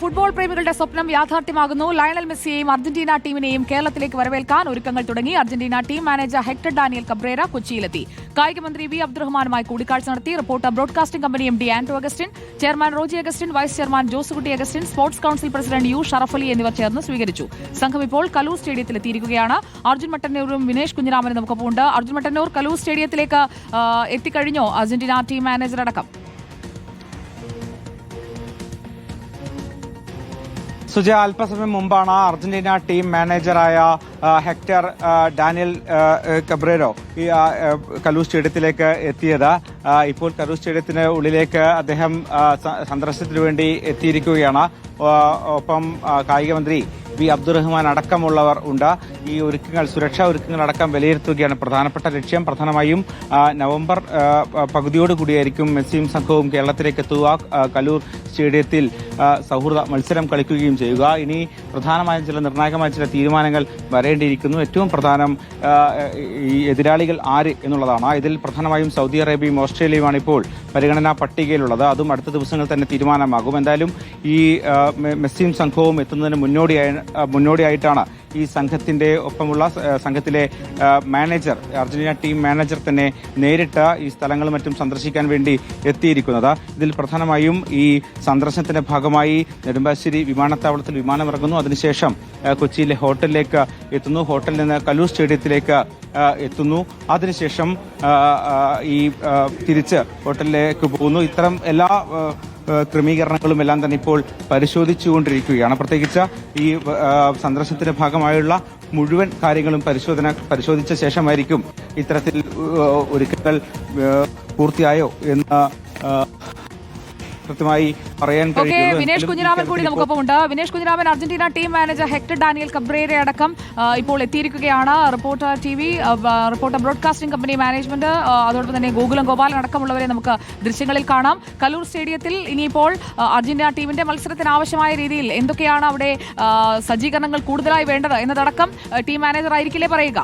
Football പ്രേമികളുടെ സ്വപ്നം യാഥാർത്ഥ്യമാകുന്നു. Lionel മെസ്സിയെയും Argentina ടീമിനെയും കേരളത്തിലേക്ക് വരവേൽക്കാൻ ഒരുക്കങ്ങൾ തുടങ്ങി. Argentina team manager Hector Daniel Cabrera കൊച്ചിയിലെത്തി. കായികമന്ത്രി വി അബ്ദുറഹ്മാനുമായി കൂടിക്കാഴ്ച നടത്തി. Reporter broadcasting company M D Anto Augustine chairman Roji Augustine vice chairman Josekutty Augustine sports council president U Sharafali എന്നിവർ ചേർന്ന് സ്വീകരിച്ചു. സംഘം ഇപ്പോൾ കലൂർ സ്റ്റേഡിയത്തിൽ എത്തിയിരിക്കുകയാണ്. അർജുൻ മട്ടന്നൂരും വിനേഷ് കുഞ്ഞിരാമനും നമുക്കൊപ്പമുണ്ട്. അർജുൻ മട്ടന്നൂർ കലൂർ സ്റ്റേഡിയത്തിലേക്ക് എത്തിക്കഴിഞ്ഞോ? അർജന്റീന ടീം മാനേജർ അടക്കം. സുജ അല്പസമയം മുമ്പാണ് അർജന്റീന ടീം മാനേജറായ ഹെക്ടർ ഡാനിയൽ കബ്രേരോ ഈ കലൂർ സ്റ്റേഡിയത്തിലേക്ക് എത്തിയത്. ഇപ്പോൾ കലൂർ സ്റ്റേഡിയത്തിന് ഉള്ളിലേക്ക് അദ്ദേഹം സന്ദർശനത്തിന് വേണ്ടി എത്തിയിരിക്കുകയാണ്. ഒപ്പം കായിക മന്ത്രി വി. അബ്ദുറഹ്മാൻ അടക്കമുള്ളവർ ഉണ്ട്. ഈ ഒരുക്കങ്ങൾ സുരക്ഷാ ഒരുക്കങ്ങൾ അടക്കം വിലയിരുത്തുകയാണ് പ്രധാനപ്പെട്ട ലക്ഷ്യം. പ്രധാനമായും നവംബർ പകുതിയോടുകൂടിയായിരിക്കും പകുതിയോട് കൂടിയായിരിക്കും മെസ്സിയും സംഘവും കേരളത്തിലേക്ക് എത്തുക. കലൂർ സ്റ്റേഡിയത്തിൽ സൗഹൃദ മത്സരം കളിക്കുകയും ചെയ്യുക. ഇനി പ്രധാനമായും ചില നിർണായകമായ ചില തീരുമാനങ്ങൾ വരേണ്ടിയിരിക്കുന്നു. ഏറ്റവും പ്രധാനം ഈ എതിരാളികൾ ആര് എന്നുള്ളതാണ്. ഇതിൽ പ്രധാനമായും സൗദി അറേബ്യയും ഓസ്ട്രേലിയയുമാണ് ഇപ്പോൾ പരിഗണനാ പട്ടികയിലുള്ളത്. അതും അടുത്ത ദിവസങ്ങളിൽ തന്നെ തീരുമാനമാകും. എന്തായാലും ഈ ആ, മെ- മെസ്സിയും സംഘവും എത്തുന്നതിന് മുന്നോടിയായി മുന്നോടിയായിട്ടാണ് ഈ സംഘത്തിന്റെ ഒപ്പമുള്ള സംഘത്തിലെ മാനേജർ അർജന്റീന ടീം മാനേജർ തന്നെ നേരിട്ട് ഈ സ്ഥലങ്ങളും മറ്റും സന്ദർശിക്കാൻ വേണ്ടി എത്തിയിരിക്കുന്നത്. ഇതിൽ പ്രധാനമായും ഈ സന്ദർശനത്തിന്റെ ഭാഗമായി നെടുമ്പാശ്ശേരി വിമാനത്താവളത്തിൽ വിമാനമിറങ്ങുന്നു. അതിനുശേഷം കൊച്ചിയിലെ ഹോട്ടലിലേക്ക് എത്തുന്നു. ഹോട്ടലിൽ നിന്ന് കലൂർ സ്റ്റേഡിയത്തിലേക്ക് എത്തുന്നു. അതിനുശേഷം ഈ തിരിച്ച് ഹോട്ടലിലേക്ക് പോകുന്നു. ഇത്തരം എല്ലാ ക്രമീകരണങ്ങളും എല്ലാം തന്നെ ഇപ്പോൾ പരിശോധിച്ചുകൊണ്ടിരിക്കുകയാണ്. പ്രത്യേകിച്ച് ഈ സന്ദർശനത്തിന്റെ ഭാഗമായുള്ള മുഴുവൻ കാര്യങ്ങളും പരിശോധന പരിശോധിച്ച ശേഷമായിരിക്കും ഇത്തരത്തിൽ ഒരുക്കങ്ങൾ പൂർത്തിയായോ എന്ന് കൃത്യമായി പറയാൻ വിനേഷ് കുഞ്ഞിരാമൻ കൂടി നമുക്കൊപ്പം ഉണ്ട്. Vinesh Kunhiraman Argentina team manager Hector Daniel Cabrera അടക്കം ഇപ്പോൾ എത്തിയിരിക്കുകയാണ്. Reporter T V reporter broadcasting company management അതോടൊപ്പം തന്നെ ഗോകുലം ഗോപാലൻ അടക്കമുള്ളവരെ നമുക്ക് ദൃശ്യങ്ങളിൽ കാണാം. കലൂർ സ്റ്റേഡിയത്തിൽ ഇനിയിപ്പോൾ അർജന്റീന ടീമിന്റെ മത്സരത്തിന് ആവശ്യമായ രീതിയിൽ എന്തൊക്കെയാണ് അവിടെ സജ്ജീകരണങ്ങൾ കൂടുതലായി വേണ്ടത് എന്നതടക്കം ടീം മാനേജർ ആയിരിക്കില്ലേ പറയുക?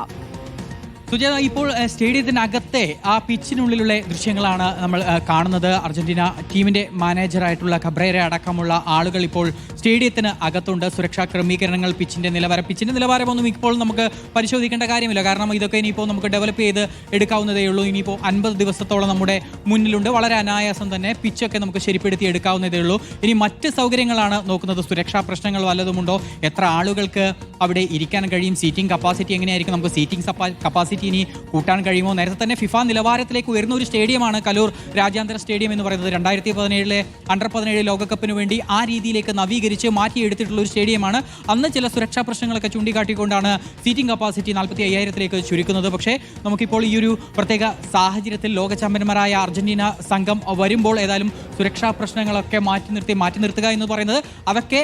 സുജാത ഇപ്പോൾ സ്റ്റേഡിയത്തിനകത്തെ ആ പിച്ചിനുള്ളിലുള്ള ദൃശ്യങ്ങളാണ് നമ്മൾ കാണുന്നത്. അർജന്റീന ടീമിന്റെ മാനേജറായിട്ടുള്ള ഖബ്രേര അടക്കമുള്ള ആളുകൾ ഇപ്പോൾ സ്റ്റേഡിയത്തിന് അകത്തുണ്ട്. സുരക്ഷാ ക്രമീകരണങ്ങൾ പിച്ചിന്റെ നിലവാരം. പിച്ചിന്റെ നിലവാരമൊന്നും ഇപ്പോൾ നമുക്ക് പരിശോധിക്കേണ്ട കാര്യമില്ല. കാരണം ഇതൊക്കെ ഇനിയിപ്പോൾ നമുക്ക് ഡെവലപ്പ് ചെയ്ത് എടുക്കാവുന്നതേ ഉള്ളൂ. ഇനിയിപ്പോൾ അൻപത് ദിവസത്തോളം നമ്മുടെ മുന്നിലുണ്ട്. വളരെ അനായാസം തന്നെ പിച്ചൊക്കെ നമുക്ക് ശരിപ്പെടുത്തി എടുക്കാവുന്നതേ ഉള്ളൂ. ഇനി മറ്റ് സൗകര്യങ്ങളാണ് നോക്കുന്നത്. സുരക്ഷാ പ്രശ്നങ്ങൾ വല്ലതുമുണ്ടോ? എത്ര ആളുകൾക്ക് അവിടെ ഇരിക്കാൻ കഴിയും? സീറ്റിംഗ് കപ്പാസിറ്റി എങ്ങനെയായിരിക്കും? നമുക്ക് സീറ്റിംഗ് കപ്പാസിറ്റി ഇനി കൂട്ടാൻ കഴിയുമോ? നേരത്തെ തന്നെ ഫിഫ നിലവാരത്തിലേക്ക് ഉയർന്ന ഒരു സ്റ്റേഡിയമാണ് കലൂർ രാജ്യാന്തര സ്റ്റേഡിയം എന്ന് പറയുന്നത്. രണ്ടായിരത്തി പതിനേഴിലെ അണ്ടർ പതിനേഴ് ലോകകപ്പിന് വേണ്ടി ആ രീതിയിലേക്ക് നവീകരിച്ച് മാറ്റിയെടുത്തിട്ടുള്ള ഒരു സ്റ്റേഡിയമാണ്. അന്ന് ചില സുരക്ഷാ പ്രശ്നങ്ങളൊക്കെ ചൂണ്ടിക്കാട്ടിക്കൊണ്ടാണ് സീറ്റിംഗ് കപ്പാസിറ്റി നാൽപ്പത്തി അയ്യായിരത്തിലേക്ക് ചുരുക്കുന്നത്. പക്ഷേ നമുക്കിപ്പോൾ ഈ ഒരു പ്രത്യേക സാഹചര്യത്തിൽ ലോക ചാമ്പ്യന്മാരായ അർജന്റീന സംഘം വരുമ്പോൾ ഏതായാലും സുരക്ഷാ പ്രശ്നങ്ങളൊക്കെ മാറ്റി നിർത്തി മാറ്റി നിർത്തുക എന്ന് പറയുന്നത് അതൊക്കെ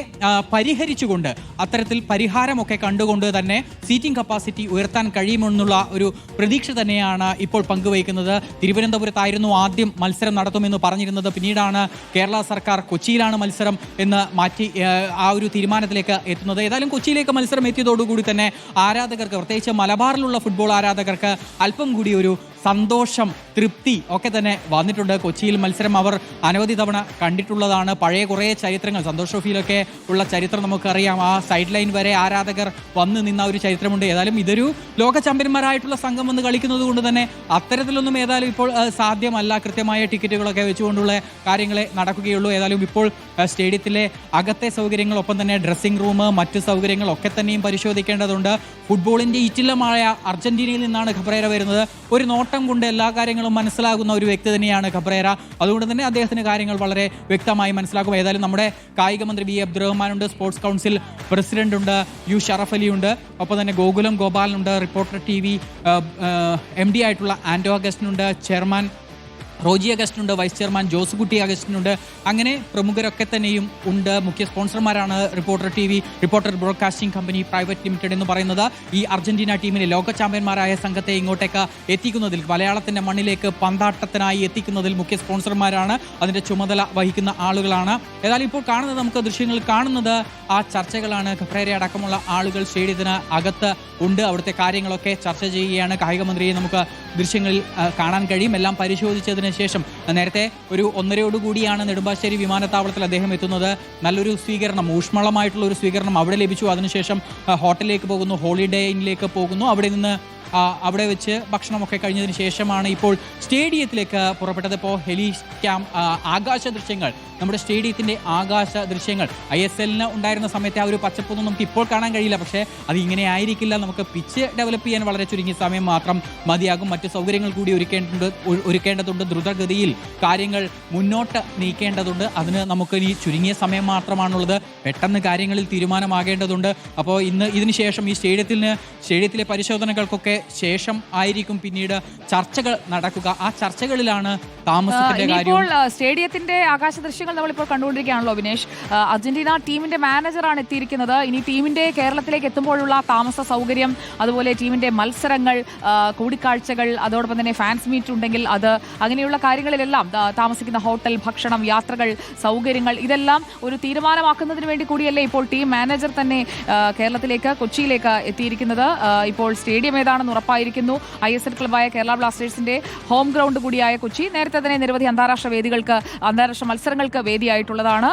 പരിഹരിച്ചുകൊണ്ട് അത്തരത്തിൽ പരിഹാരമൊക്കെ കണ്ടുകൊണ്ട് തന്നെ സീറ്റിംഗ് കപ്പാസിറ്റി ഉയർത്താൻ കഴിയുമെന്നുള്ള ഒരു പ്രതീക്ഷ തന്നെയാണ് ഇപ്പോൾ പങ്കുവയ്ക്കുന്നത്. തിരുവനന്തപുരത്തായിരുന്നു ആദ്യം മത്സരം നടത്തുമെന്ന് പറഞ്ഞിരുന്നത്. പിന്നീടാണ് കേരള സർക്കാർ കൊച്ചിയിലാണ് മത്സരം എന്ന് മാറ്റി ആ ഒരു തീരുമാനത്തിലേക്ക് എത്തുന്നത്. ഏതായാലും കൊച്ചിയിലേക്ക് മത്സരം എത്തിയതോടുകൂടി തന്നെ ആരാധകർക്ക് പ്രത്യേകിച്ച് മലബാറിലുള്ള ഫുട്ബോൾ ആരാധകർക്ക് അല്പം കൂടി ഒരു സന്തോഷം തൃപ്തി ഒക്കെ തന്നെ വന്നിട്ടുണ്ട്. കൊച്ചിയിൽ മത്സരം അവർ അനവധി തവണ കണ്ടിട്ടുള്ളതാണ്. പഴയ കുറേ ചരിത്രങ്ങൾ സന്തോഷ് ട്രോഫിയിലൊക്കെ ഉള്ള ചരിത്രം നമുക്കറിയാം. ആ സൈഡ് ലൈൻ വരെ ആരാധകർ വന്ന് നിന്ന ഒരു ചരിത്രമുണ്ട്. ഏതായാലും ഇതൊരു ലോക ചാമ്പ്യന്മാരായിട്ടുള്ള സംഘം വന്ന് കളിക്കുന്നത് കൊണ്ട് തന്നെ അത്തരത്തിലൊന്നും ഏതായാലും ഇപ്പോൾ സാധ്യമല്ല. കൃത്യമായ ടിക്കറ്റുകളൊക്കെ വെച്ചുകൊണ്ടുള്ള കാര്യങ്ങളെ നടക്കുകയുള്ളൂ. ഏതായാലും ഇപ്പോൾ സ്റ്റേഡിയത്തിലെ അകത്തെ സൗകര്യങ്ങളൊപ്പം തന്നെ ഡ്രസ്സിംഗ് റൂം മറ്റ് സൗകര്യങ്ങളൊക്കെ തന്നെയും പരിശോധിക്കേണ്ടതുണ്ട്. ഫുട്ബോളിന്റെ ഇറ്റില്ലമായ അർജന്റീനയിൽ നിന്നാണ് ഖബ്രേര വരുന്നത്. ഒരു നോട്ടം കൊണ്ട് എല്ലാ കാര്യങ്ങളും മനസ്സിലാകുന്ന ഒരു വ്യക്തി തന്നെയാണ് ഖബ്രേര അതുകൊണ്ട് തന്നെ അദ്ദേഹത്തിന് കാര്യങ്ങൾ വളരെ വ്യക്തമായി മനസ്സിലാക്കും. ഏതായാലും നമ്മുടെ കായിക മന്ത്രി വി അബ്ദുറഹ്മാനുണ്ട് സ്പോർട്സ് കൗൺസിൽ പ്രസിഡന്റ് ഉണ്ട് യു. ഷറഫ് അലി ഉണ്ട് ഒപ്പം തന്നെ Gokulam ഗോപാലനുണ്ട് reporter T. V M. D ആയിട്ടുള്ള ആൻഡോ അഗസ്റ്റിനുണ്ട് ചെയർമാൻ റോജി അഗസ്റ്റിനുണ്ട് വൈസ് ചെയർമാൻ ജോസ് കുട്ടി അഗസ്റ്റിനുണ്ട്. അങ്ങനെ പ്രമുഖരൊക്കെ തന്നെയും ഉണ്ട്. മുഖ്യ സ്പോൺസർമാരാണ് reporter T V reporter broadcasting company private limited എന്ന് പറയുന്നത്. ഈ അർജന്റീന ടീമിനെ ലോക ചാമ്പ്യന്മാരായ സംഘത്തെ ഇങ്ങോട്ടേക്ക് എത്തിക്കുന്നതിൽ മലയാളത്തിന്റെ മണ്ണിലേക്ക് പന്താട്ടത്തിനായി എത്തിക്കുന്നതിൽ മുഖ്യ സ്പോൺസർമാരാണ്. അതിന്റെ ചുമതല വഹിക്കുന്ന ആളുകളാണ്. ഏതായാലും ഇപ്പോൾ കാണുന്നത് നമുക്ക് ദൃശ്യങ്ങൾ കാണുന്നത് ആ ചർച്ചകളാണ്. ഖഫ്രേരെ അടക്കമുള്ള ആളുകൾ സ്റ്റേഡിയത്തിന് അകത്ത് ഉണ്ട്. അവിടുത്തെ കാര്യങ്ങളൊക്കെ ചർച്ച ചെയ്യുകയാണ്. കായികമന്ത്രിയെ നമുക്ക് ദൃശ്യങ്ങളിൽ കാണാൻ കഴിയും. എല്ലാം പരിശോധിച്ചതിന് അതിനുശേഷം നേരത്തെ ഒരു ഒന്നരയോടുകൂടിയാണ് നെടുമ്പാശ്ശേരി വിമാനത്താവളത്തിൽ അദ്ദേഹം എത്തുന്നത്. നല്ലൊരു സ്വീകരണം ഊഷ്മളമായിട്ടുള്ള ഒരു സ്വീകരണം അവിടെ ലഭിച്ചു. അതിനുശേഷം ഹോട്ടലിലേക്ക് പോകുന്നു ഹോളിഡേ ഇന്നിലേക്ക് പോകുന്നു. അവിടെ നിന്ന് അവിടെ വെച്ച് ഭക്ഷണമൊക്കെ കഴിഞ്ഞതിന് ശേഷമാണ് ഇപ്പോൾ സ്റ്റേഡിയത്തിലേക്ക് പുറപ്പെട്ടത്. ഇപ്പോൾ ഹെലി ക്യാം ആകാശ ദൃശ്യങ്ങൾ നമ്മുടെ സ്റ്റേഡിയത്തിന്റെ ആകാശ ദൃശ്യങ്ങൾ. ഐ എസ് എല്ലിന് ഉണ്ടായിരുന്ന സമയത്തെ ആ ഒരു പച്ചപ്പൊന്നും നമുക്ക് ഇപ്പോൾ കാണാൻ കഴിയില്ല. പക്ഷേ അത് ഇങ്ങനെ ആയിരിക്കില്ല. നമുക്ക് പിച്ച് ഡെവലപ്പ് ചെയ്യാൻ വളരെ ചുരുങ്ങിയ സമയം മാത്രം മതിയാകും. മറ്റ് സൗകര്യങ്ങൾ കൂടി ഒരുക്കേണ്ടതുണ്ട് ഒരുക്കേണ്ടതുണ്ട്. ദ്രുതഗതിയിൽ കാര്യങ്ങൾ മുന്നോട്ട് നീക്കേണ്ടതുണ്ട്. അതിന് നമുക്ക് ഇനി ചുരുങ്ങിയ സമയം മാത്രമാണുള്ളത്. പെട്ടെന്ന് കാര്യങ്ങളിൽ തീരുമാനമാകേണ്ടതുണ്ട്. അപ്പോൾ ഇന്ന് ഇതിനുശേഷം ഈ സ്റ്റേഡിയത്തിന് സ്റ്റേഡിയത്തിലെ പരിശോധനകൾക്കൊക്കെ ശേഷം ആയിരിക്കും പിന്നീട് ചർച്ചകൾ നടക്കുക. ആ ചർച്ചകളിലാണ് താമസത്തിന്റെ കാര്യം കാര്യവും സ്റ്റേഡിയത്തിന്റെ ആകാശ ദൃശ്യങ്ങൾ നമ്മളിപ്പോൾ കണ്ടുകൊണ്ടിരിക്കുകയാണല്ലോ അഭിനേഷ് അർജന്റീന ടീമിന്റെ മാനേജറാണ് എത്തിയിരിക്കുന്നത്. ഇനി ടീമിന്റെ കേരളത്തിലേക്ക് എത്തുമ്പോഴുള്ള താമസ സൗകര്യം അതുപോലെ ടീമിന്റെ മത്സരങ്ങൾ കൂടിക്കാഴ്ചകൾ അതോടൊപ്പം തന്നെ ഫാൻസ് മീറ്റ് ഉണ്ടെങ്കിൽ അത് അങ്ങനെയുള്ള കാര്യങ്ങളിലെല്ലാം താമസിക്കുന്ന ഹോട്ടൽ ഭക്ഷണം യാത്രകൾ സൗകര്യങ്ങൾ ഇതെല്ലാം ഒരു തീരുമാനമാക്കുന്നതിന് വേണ്ടി കൂടിയല്ലേ ഇപ്പോൾ ടീം മാനേജർ തന്നെ കേരളത്തിലേക്ക് കൊച്ചിയിലേക്ക് എത്തിയിരിക്കുന്നത്. ഇപ്പോൾ സ്റ്റേഡിയം ഏതാണെന്ന് ഉറപ്പായിരിക്കുന്നു. ഐ എസ് എൽ ക്ലബായ കേരള ബ്ലാസ്റ്റേഴ്സിന്റെ ഹോം ഗ്രൗണ്ട് കൂടിയായ കൊച്ചി. നേരത്തെ തന്നെ നിരവധി അന്താരാഷ്ട്ര വേദികൾക്ക് അന്താരാഷ്ട്ര മത്സരങ്ങൾക്ക് വേദിയായിട്ടുള്ളതാണ്.